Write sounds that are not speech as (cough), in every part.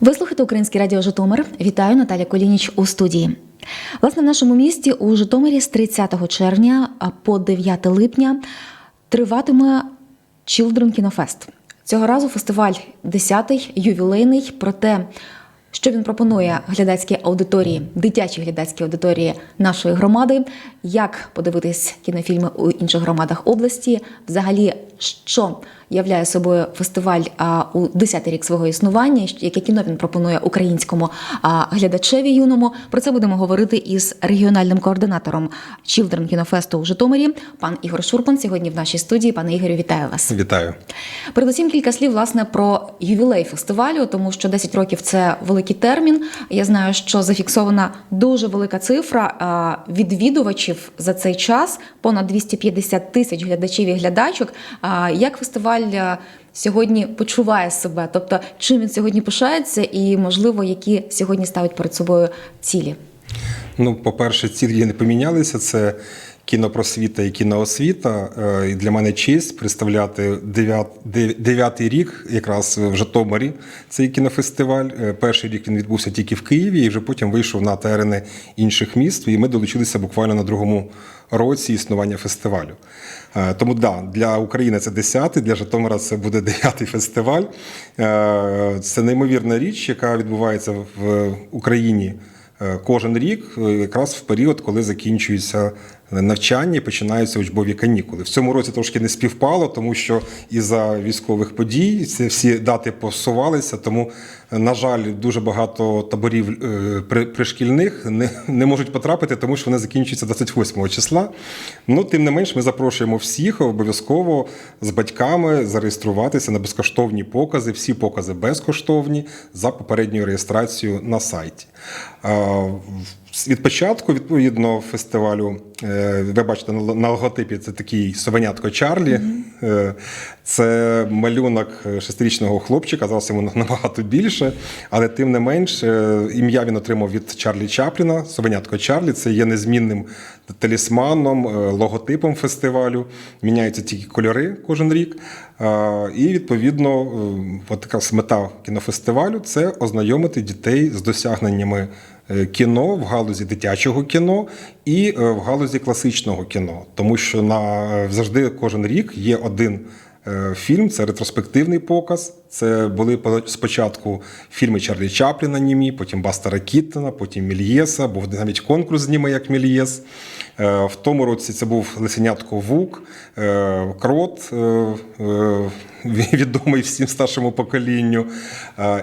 Ви слухаєте Українське радіо Житомир. Вітаю Наталя Колініч у студії. Власне, в нашому місті у Житомирі з 30 червня по 9 липня триватиме Children Fest. Цього разу фестиваль 10-й, ювілейний. Проте, що він пропонує глядацькій аудиторії, дитячій глядацькій аудиторії нашої громади, як подивитись кінофільми у інших громадах області, взагалі, що являє собою фестиваль а, у 10-й рік свого існування, яке кіно він пропонує українському а, глядачеві юному. Про це будемо говорити із регіональним координатором Children Кінофесту у Житомирі, пан Ігор Шурпан. Сьогодні в нашій студії. Пане Ігорю, вітаю вас. Вітаю. Передусім кілька слів власне про ювілей фестивалю, тому що 10 років це великий термін. Я знаю, що зафіксована дуже велика цифра відвідувачів за цей час понад 250 тисяч глядачів і глядачок. Як фестиваль а, сьогодні почуває себе? Тобто, чим він сьогодні пишається, і можливо, які сьогодні ставить перед собою цілі? Ну, по-перше, цілі не помінялися. Це кінопросвіта і кіноосвіта. Е, І для мене честь представляти дев'ят- дев'ятий рік якраз в Житомирі цей кінофестиваль. Е, Перший рік він відбувся тільки в Києві, і вже потім вийшов на терени інших міст. І ми долучилися буквально на другому році існування фестивалю. Е, Тому да, для України це 10-й, для Житомира це буде (laughs) 9-й фестиваль. Це неймовірна річ, яка відбувається в Україні кожен рік, якраз в період, коли закінчується навчання починаються учбові канікули. В цьому році трошки не співпало, тому що із-за військових подій ці всі дати посувалися. Тому, на жаль, дуже багато таборів е, пришкільних не, не можуть потрапити, тому що вони закінчуються 28 числа. Ну, тим не менш, ми запрошуємо всіх обов'язково з батьками зареєструватися на безкоштовні покази. Всі покази безкоштовні за попередньою реєстрацією на сайті. Від початку, відповідно, фестивалю, е, ви бачите на логотипі це такий совенятко Чарлі. Е, Це малюнок шестирічного хлопчика, зараз йому набагато більше, але тим не менш, е, ім'я він отримав від Чарлі Чапліна. Совенятко Чарлі це є незмінним талісманом, е, логотипом фестивалю. Міняються тільки кольори кожен рік. І відповідно, е, от така мета кінофестивалю це ознайомити дітей з досягненнями е, кіно в галузі дитячого кіно і е, в галузі класичного кіно, тому що на е, завжди кожен рік є один. Е, Фільм це ретроспективний показ. Це були спочатку фільми Чарлі Чапліна німі, потім Бастера Кіттена, потім Мільєса, був навіть конкурс зніме як Мільєс. Е, В тому році це був Лисенятко Вук, е, Крот, відомий всім старшому поколінню.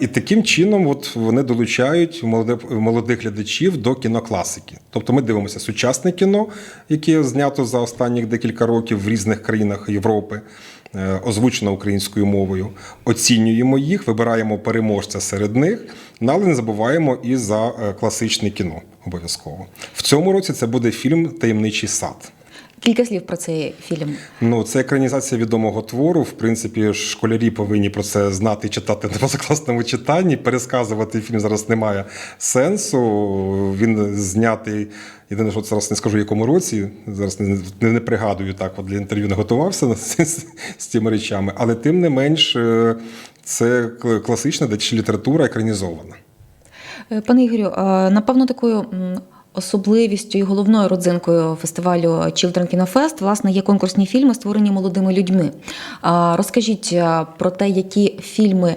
І таким чином от вони долучають молодих глядачів до кінокласики. Тобто ми дивимося сучасне кіно, яке знято за останніх декілька років в різних країнах Європи, е, озвучено українською мовою. Оцінюємо їх, вибираємо переможця серед них, ну, але не забуваємо і за е, класичне кіно обов'язково. В цьому році це буде фільм Таємничий сад. Кілька слів про цей фільм. Ну, це екранізація відомого твору. В принципі, школярі повинні про це знати і читати на позакласному читанні. Пересказувати фільм зараз немає сенсу. Він знятий. Єдине, що зараз не скажу, в якому році. Зараз не, не, не пригадую так, от для інтерв'ю не готувався (laughs) з, з, з цими речами. Але тим не менш, е, це класична дитяча література екранізована. Е, Пане Ігорю, е, напевно, такою особливістю і головною родзинкою фестивалю Children Kino Fest, власне, є конкурсні фільми, створені молодими людьми. Розкажіть про те, які фільми.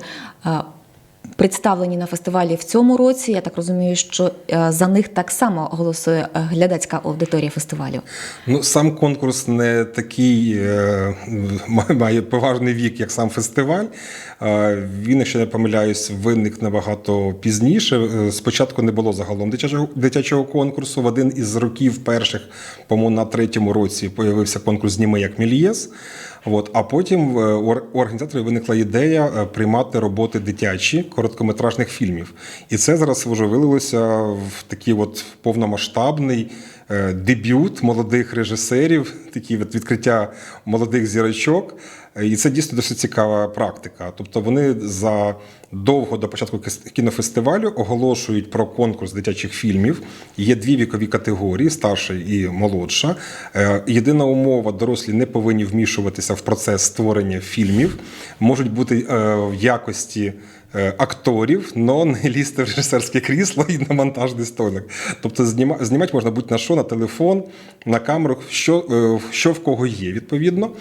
Представлені на фестивалі в цьому році. Я так розумію, що е, за них так само голосує е, глядацька аудиторія фестивалю. Ну, сам конкурс не такий е, має поважний вік, як сам фестиваль. Він, якщо не помиляюсь, виник набагато пізніше. Спочатку не було загалом дитячого, дитячого конкурсу. В один із років перших, по-моєму, на третьому році появився конкурс Зніми як Мільєс. От, а потім е, у організаторів виникла ідея е, приймати роботи дитячі короткометражних фільмів. І це зараз вже вилилося в такий от повномасштабний е, дебют молодих режисерів, такі відкриття молодих зірочок. Е, І це дійсно досить цікава практика. Тобто вони за довго до початку кінофестивалю оголошують про конкурс дитячих фільмів. Є дві вікові категорії: старша і молодша. Е, Єдина умова: дорослі не повинні вмішуватися в процес створення фільмів, можуть бути е, в якості е, акторів, но не лізти в режисерське крісло і на монтажний столик. Тобто зніма, знімати можна будь-на що, на телефон, на камеру, що, е, що в кого є, відповідно.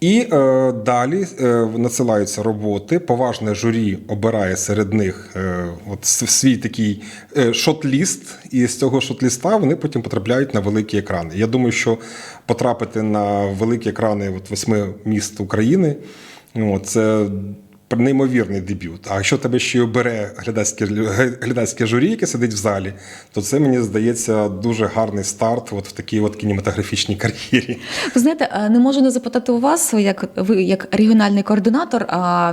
І е, далі е, надсилаються роботи. Поважне журі обирає серед них е, от свій такий е, шот-ліст, і з цього шот-ліста вони потім потрапляють на великі екрани. Я думаю, що потрапити на великі екрани от восьми міст України ну, це неймовірний дебют. А якщо тебе ще й обере глядацьке, глядацьке журі, яке сидить в залі, то це мені здається дуже гарний старт от в такій от кінематографічній кар'єрі. Ви знаєте, е, не можу не запитати у вас, як ви як регіональний координатор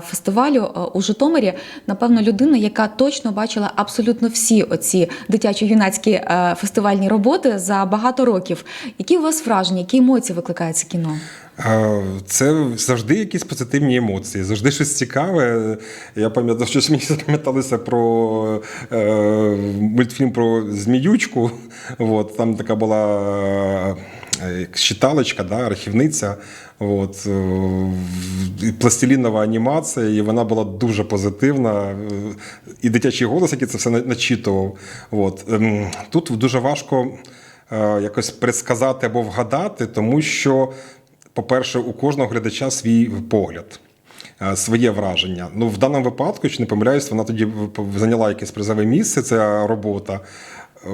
фестивалю у Житомирі, напевно, людина, яка точно бачила абсолютно всі оці дитячо-юнацькі е, фестивальні роботи за багато років. Які у вас враження, які емоції викликає це кіно? Це завжди якісь позитивні емоції, завжди щось цікаве. Я пам'ятаю, щось мені запам'яталося про е, мультфільм про зміючку. От, там така була е, щиталочка, да, архівниця. От, е, пластилінова анімація, і вона була дуже позитивна. І дитячий голос, який це все начитував. От. ем, Тут дуже важко е, якось предсказати або вгадати, тому що по-перше, у кожного глядача свій погляд. е, Своє враження. Ну, в даному випадку, якщо не помиляюсь, вона тоді зайняла якесь призове місце, ця робота. Е,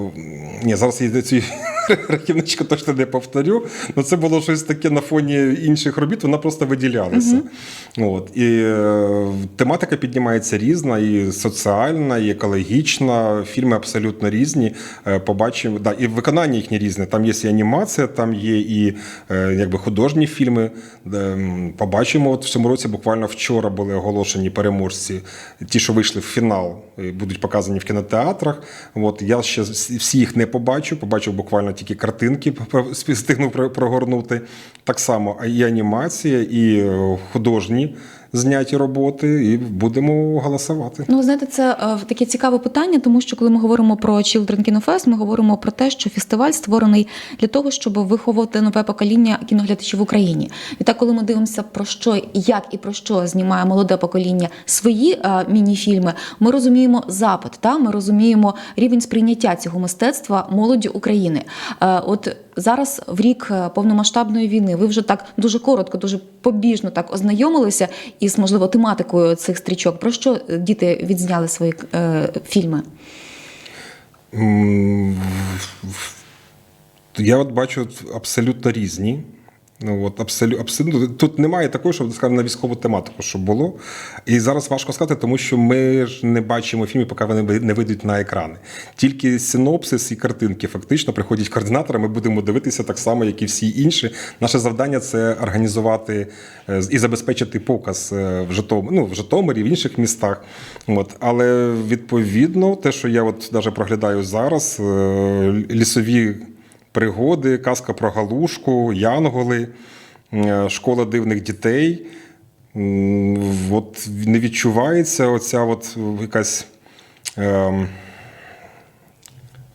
Ні, зараз її (laughs) (laughs) рахівничку точно не повторю. Ну, це було щось таке на фоні інших робіт, вона просто виділялася. От. І е, тематика піднімається різна, і соціальна, і екологічна. Фільми абсолютно різні. Е, Побачимо, да, і виконання їхнє різне. Там є і анімація, там є і е, якби художні фільми. М, побачимо, от в цьому році буквально вчора були оголошені переможці, ті, що вийшли в фінал, будуть показані в кінотеатрах. От я ще всі їх не побачу. Побачив буквально тільки картинки, (laughs) встигнув прогорнути. Так само і анімація, і е, художні зняті роботи, і будемо голосувати. Ну, знаєте, це е, таке цікаве питання, тому що коли ми говоримо про Children Kino Fest, ми говоримо про те, що фестиваль створений для того, щоб виховувати нове покоління кіноглядачів в Україні. І так, коли ми дивимося про що, як і про що знімає молоде покоління свої е, міні-фільми, ми розуміємо запит, та ми розуміємо рівень сприйняття цього мистецтва молоді України. Е, от зараз в рік е, повномасштабної війни ви вже так дуже коротко, дуже побіжно так ознайомилися із можливо тематикою цих стрічок. Про що е, діти відзняли свої е, фільми? Я от бачу абсолютно різні. Ну, от, абсолютно, абсолютно. Тут немає такого, щоб скажімо, на військову тематику, щоб було. І зараз важко сказати, тому що ми ж не бачимо фільми, поки вони не вийдуть на екрани. Тільки синопсис і картинки фактично приходять координатори, ми будемо дивитися так само, як і всі інші. Наше завдання це організувати е, і забезпечити показ е, в Житомирі, ну, в Житомирі, в інших містах. От. Але відповідно, те, що я от навіть проглядаю зараз, е, лісові пригоди, казка про галушку, янголи, е, школа дивних дітей. От не відчувається оця от якась. ем,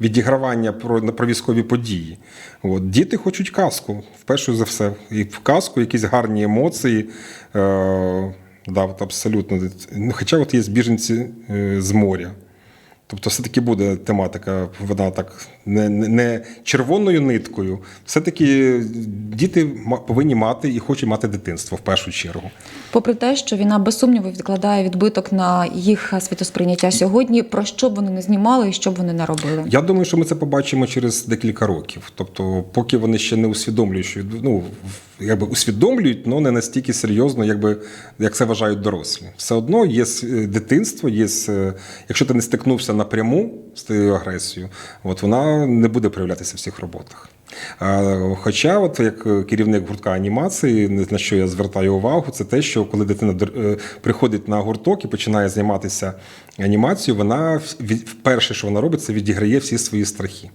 Відігравання про, про військові події. От. Діти хочуть казку, вперше за все. І в казку якісь гарні емоції. Е, да, от абсолютно. Хоча от є біженці е, з моря. Тобто, все-таки буде тематика, вона так не, не- червоною ниткою. Все-таки діти повинні мати і хочуть мати дитинство в першу чергу. Попри те, що війна без сумніву відкладає відбиток на їх світосприйняття сьогодні, про що б вони не знімали і що б вони не робили. Я думаю, що ми це побачимо через декілька років. Тобто, поки вони ще не усвідомлюють, що ну якби усвідомлюють, але не настільки серйозно, якби як це вважають дорослі. Все одно є дитинство, є якщо ти не стикнувся напряму з тією агресією, от вона не буде проявлятися в цих роботах. Хоча, от як керівник гуртка анімації, на що я звертаю увагу, це те, що коли дитина е, приходить на гурток і починає займатися анімацією, вона перше, що вона робить, це відіграє всі свої страхи.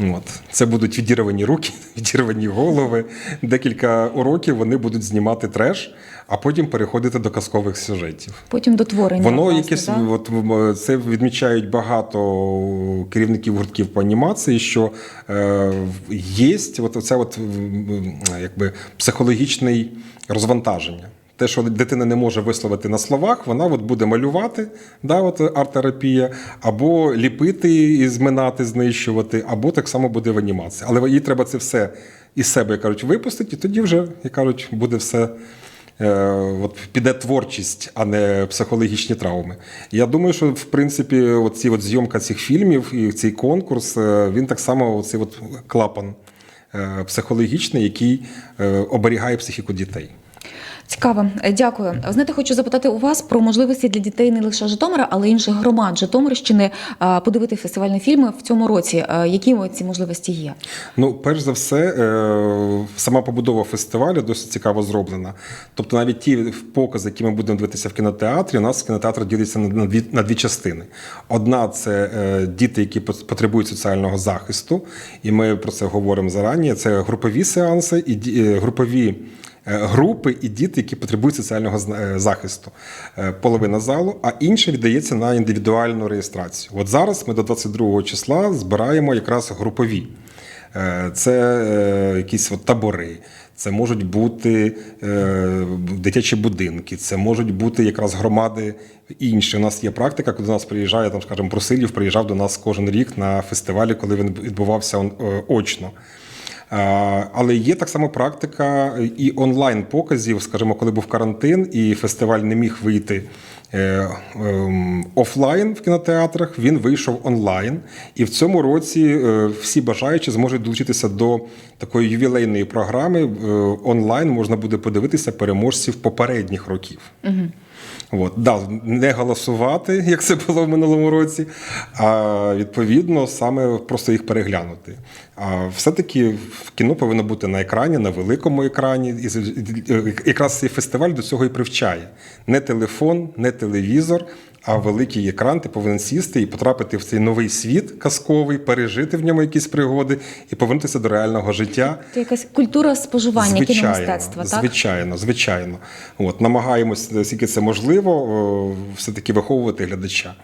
От. Це будуть відірвані руки, (laughs) відірвані голови. Декілька уроків вони будуть знімати треш, а потім переходити до казкових сюжетів. Потім до творення. Воно власне, якесь да? от це відмічають багато керівників гуртків по анімації, що е, є от оце от якби психологічний розвантаження. Те, що дитина не може висловити на словах, вона от буде малювати, да, от арт-терапія, або ліпити і зминати, знищувати, або так само буде в анімації. Але їй треба це все із себе, як кажуть, випустити, і тоді вже, як кажуть, буде все. Е, от піде творчість, а не психологічні травми. Я думаю, що в принципі, оці от зйомка цих фільмів і цей конкурс, е, він так само оцей от клапан е, психологічний, який оберігає психіку дітей. Цікаво, Е, дякую. Знаєте, хочу запитати у вас про можливості для дітей не лише Житомира, але й інших громад Житомирщини подивити фестивальні фільми в цьому році. Е, Які ці можливості є? Ну, перш за все, е, сама побудова фестивалю досить цікаво зроблена. Тобто, навіть ті покази, які ми будемо дивитися в кінотеатрі, у нас кінотеатр ділиться на дві, на дві частини. Одна це діти, які пот- потребують соціального захисту, і ми про це говоримо зарані. Це групові сеанси і групові. Е, Групи і діти, які потребують соціального е, захисту, Е, половина залу, а інше віддається на індивідуальну реєстрацію. От зараз ми до 22 числа збираємо якраз групові. Це якісь от табори, це можуть бути дитячі будинки, це можуть бути якраз громади інші. У нас є практика, коли до нас приїжджає, там, скажімо, Просилів приїжджав до нас кожен рік на фестивалі, коли він відбувався очно. Але є так само практика і онлайн показів, скажімо, коли був карантин і фестиваль не міг вийти е, ем, офлайн в кінотеатрах, він вийшов онлайн. І в цьому році е, всі бажаючі зможуть долучитися до такої ювілейної програми. Е, Онлайн можна буде подивитися переможців попередніх років. От, да, не голосувати, як це було в минулому році, а відповідно саме просто їх переглянути. А все-таки кіно повинно бути на екрані, на великому екрані. І- якраз цей фестиваль до цього і привчає. Не телефон, не телевізор, а великий екран. Ти повинен сісти і потрапити в цей новий світ казковий, пережити в ньому якісь пригоди і повернутися до реального життя. Це якась культура споживання кіномистецтва, так? Звичайно, звичайно. От, намагаємось, наскільки це можливо, все-таки виховувати глядача.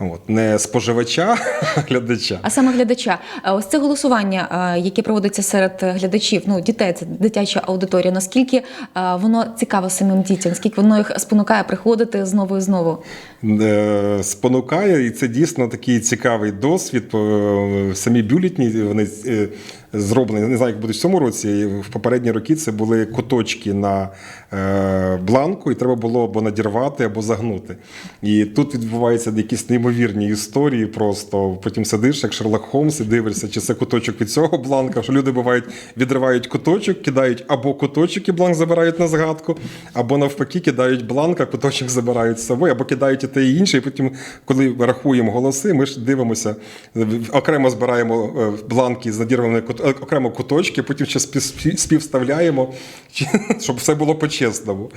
От, не споживача, (laughs) а глядача. А саме глядача, Е, ось це голосування, е, яке проводиться серед глядачів, ну дітей, це дитяча аудиторія. Наскільки е, воно цікаво самим дітям? Скільки воно їх спонукає приходити знову і знову? Спонукає, і це дійсно такий цікавий досвід. Самі бюлітні вони зроблені. Не знаю, як буде в цьому році. В попередні роки це були куточки на е, бланку, і треба було або надірвати, або загнути. І тут відбуваються якісь неймовірні історії. Просто потім сидиш, як Шерлок Холмс, і дивишся, чи це куточок від цього бланка. Що люди бувають, відривають куточок, кидають або куточок і бланк забирають на згадку, або навпаки кидають бланк, а куточок забирають з собою, або кидають і те і інше. І потім, коли рахуємо голоси, ми ж дивимося, окремо збираємо е, бланки з надірваними кут- е, окремо куточки, потім ще співставляємо, (laughs) щоб все було по-чесному.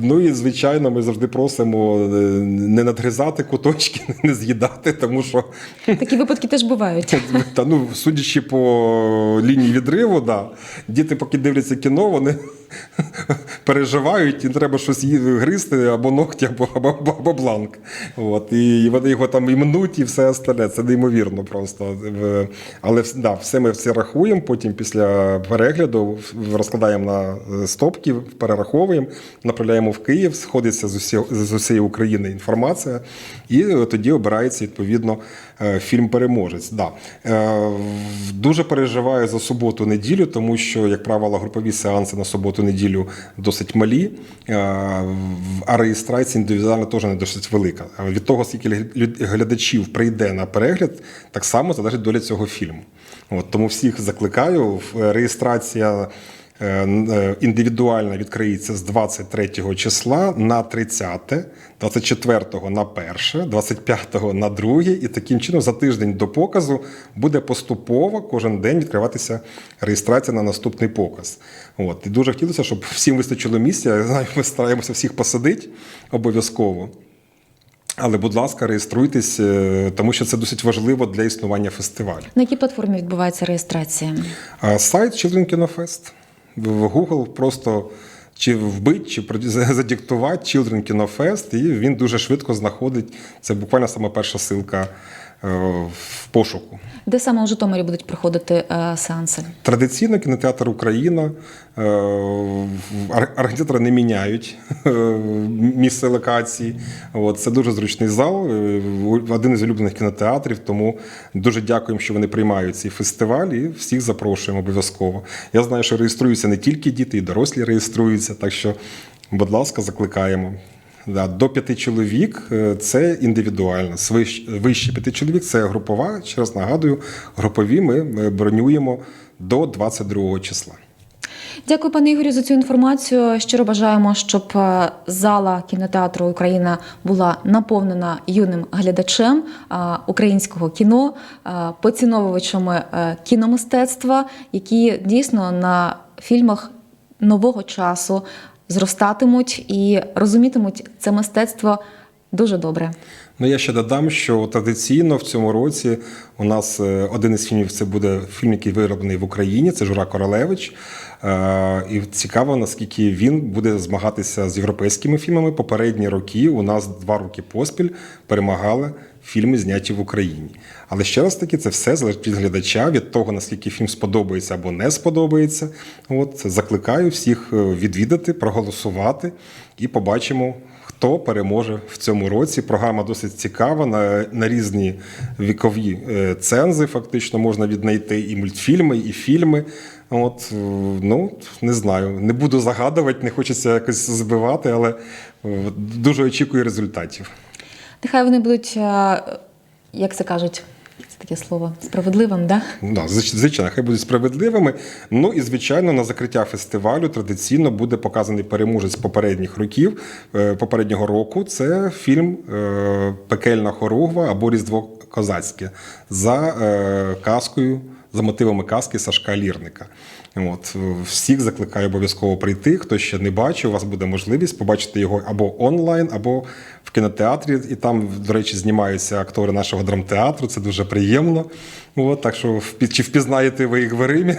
Ну і звичайно, ми завжди просимо е, не надгризати куточки, (laughs) не з'їдати, тому що Такі випадки теж бувають. (laughs) та ну, судячи по лінії відриву, да, діти, поки дивляться кіно, вони переживають, і треба щось гризти або ногті, або, або, або, або бланк. От, і вони його там і мнуть, і все остальне. Це неймовірно просто. Але да, все ми все рахуємо, потім після перегляду розкладаємо на е, стопки, перераховуємо, направляємо в Київ, сходиться з усі- з усієї України інформація, і е, тоді обирається відповідно фільм Переможець. Да. Е, Дуже переживаю за суботу-неділю, тому що, як правило, групові сеанси на суботу-неділю досить малі, е, а реєстрація індивідуальна теж не досить велика. Від того, скільки глядачів прийде на перегляд, так само залежить доля цього фільму. От, тому всіх закликаю. Реєстрація е, е, індивідуально відкриється з 23 числа на 30, 24 на 1, 25 на 2, і таким чином за тиждень до показу буде поступово кожен день відкриватися реєстрація на наступний показ. От. І дуже хотілося, щоб всім вистачило місця. Я знаю, ми стараємося всіх посадити обов'язково. Але, будь ласка, реєструйтесь, е, тому що це досить важливо для існування фестивалю. На якій платформі відбувається реєстрація? Сайт Children Kino Fest. В Google просто чи вбить, чи задіктувати Children Kino і він дуже швидко знаходить. Це буквально сама перша ссылка в пошуку. Де саме у Житомирі будуть проходити е, сеанси? Традиційно кінотеатр Україна. е, ор- Організатори не міняють е, місце локації. Це дуже зручний зал, е, один із улюблених кінотеатрів. Тому дуже дякуємо, що вони приймають цей фестиваль і всіх запрошуємо обов'язково. Я знаю, що реєструються не тільки діти, і дорослі реєструються. Так що, будь ласка, закликаємо. Да, до п'яти чоловік е, це індивідуально. Вище п'яти чоловік це групова. Ще раз нагадую, групові ми бронюємо до 22 числа. Дякую, пане Ігорю, за цю інформацію. Щиро бажаємо, щоб е, зала кінотеатру Україна була наповнена юним глядачем е, українського кіно, поціновувачами кіномистецтва, які дійсно на фільмах нового часу зростатимуть і розумітимуть це мистецтво дуже добре. Ну я ще додам, що традиційно в цьому році у нас е, один із фільмів це буде фільм, який вироблений в Україні. Це Жура Королевич. Е, І цікаво, наскільки він буде змагатися з європейськими фільмами. Попередні роки у нас два роки поспіль перемагали фільми, зняті в Україні. Але ще раз таки, це все залежить від глядача, від того, наскільки фільм сподобається або не сподобається. От закликаю всіх е, відвідати, проголосувати і побачимо. Хто переможе в цьому році? Програма досить цікава на, на різні вікові е, цензи. Фактично можна віднайти і мультфільми, і фільми. От е, ну не знаю, не буду загадувати, не хочеться якось збивати, але е, дуже очікую результатів. Нехай вони будуть, як це кажуть, таке слово, справедливим, да? Да, звичайно, хай будуть справедливими. Ну і звичайно, на закриття фестивалю традиційно буде показаний переможець попередніх років, е, попереднього року. Це фільм е, Пекельна хоругва або Різдво Козацьке за е, казкою, за мотивами казки Сашка Лірника. От всіх закликаю обов'язково прийти. Хто ще не бачив, у вас буде можливість побачити його або онлайн, або в кінотеатрі. І там, до речі, знімаються актори нашого драмтеатру. Це дуже приємно. От, так що чи впізнаєте ви їх в Римі?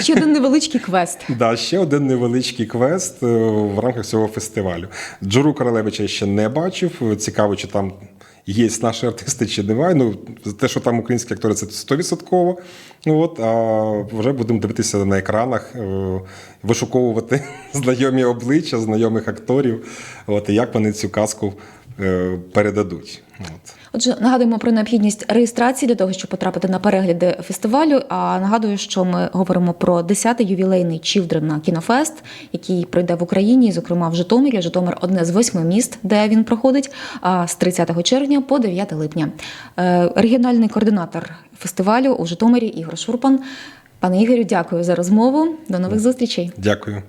Ще один невеличкий квест. (laughs) Да, ще один невеличкий квест е, в рамках цього фестивалю. Джуру Королевича я ще не бачив. Цікаво, чи там є наші артисти, чи немає. Ну, те, що там українські актори, це 100%. Ну, от, а вже будемо дивитися на екранах, е, вишуковувати (laughs) знайомі обличчя, знайомих акторів, от, і як вони цю казку передадуть. От. Отже, нагадуємо про необхідність реєстрації для того, щоб потрапити на перегляди фестивалю. А нагадую, що ми говоримо про 10-й ювілейний Children кінофест, який пройде в Україні, зокрема в Житомирі. Житомир одне з восьми міст, де він проходить а, з 30 червня по 9 липня. Е, Регіональний координатор фестивалю у Житомирі Ігор Шурпан. Пане Ігорю, дякую за розмову. До нових зустрічей. Дякую.